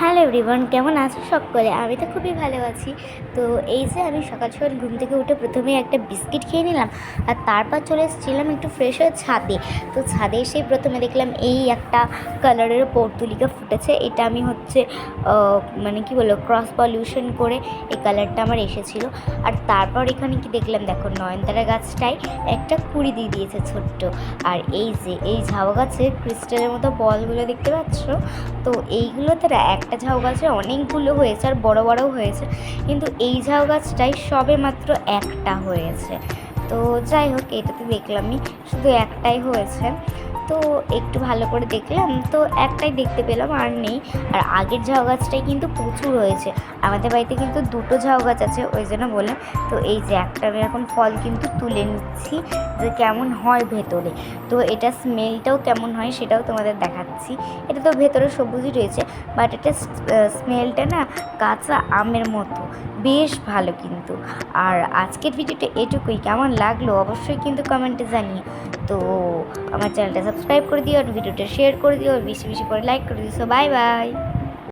Hello everyone কেমন আছো সকলে? আমি তো খুবই ভালো আছি। তো এই যে আমি সকাল সকাল ঘুম থেকে উঠে প্রথমে একটা বিস্কিট খেয়ে নিলাম, আর তারপর চলে এসেছিলাম একটু ফ্রেশ হয়ে ছাদে। তো ছাদে এসে প্রথমে দেখলাম এই একটা কালারের পর্তুলিকা ফুটেছে। এটা আমি হচ্ছে মানে কি বলব ক্রস পলিউশন করে এই কালারটা আমার এসেছিল। আর তারপর এখানে কি দেখলাম? দেখো নয়নতারা গাছটায় একটা কুড়ি দিয়ে দিয়েছে ছোট্ট। আর এই যে, এই ঝাউ গাছে ক্রিস্টালের মতো বলগুলো দেখতে পাচ্ছ? তো এইগুলো তারা না একটা ঝাউ গাছে অনেকগুলো হয়েছে আর বড় বড়ও হয়েছে। কিন্তু এই ঝাউ গাছটাই সবে মাত্র একটা হয়েছে। তো যাই হোক, এটাতে দেখলামই শুধু একটাই হয়েছে। তো একটু ভালো করে দেখলাম, তো একটাই দেখতে পেলাম আর নেই। আর আগের ঝাউ গাছটাই কিন্তু প্রচুর হয়েছে। আমাদের বাড়িতে কিন্তু দুটো ঝাউ গাছ আছে, ওই জন্য বললাম। তো এই যে একটা আমি এখন ফল কিন্তু তুলে নিচ্ছি, যে কেমন হয় ভেতরে। তো এটা স্মেলটাও কেমন হয় সেটাও তোমাদের দেখাচ্ছি। এটা তো ভেতরে সবুজই রয়েছে বাট এটা স্মেলটা না কাঁচা আমের মতো। বেশ ভালো কিন্তু। আর আজকের ভিডিওটা এটুকুই। কেমন লাগল অবশ্যই কিন্তু কমেন্টে জানিয়ে তো আমার চ্যানেলটা সাবস্ক্রাইব করে দিও আর ভিডিওটা শেয়ার করে দিও। বেশি বেশি করে লাইক করে দিও। So bye bye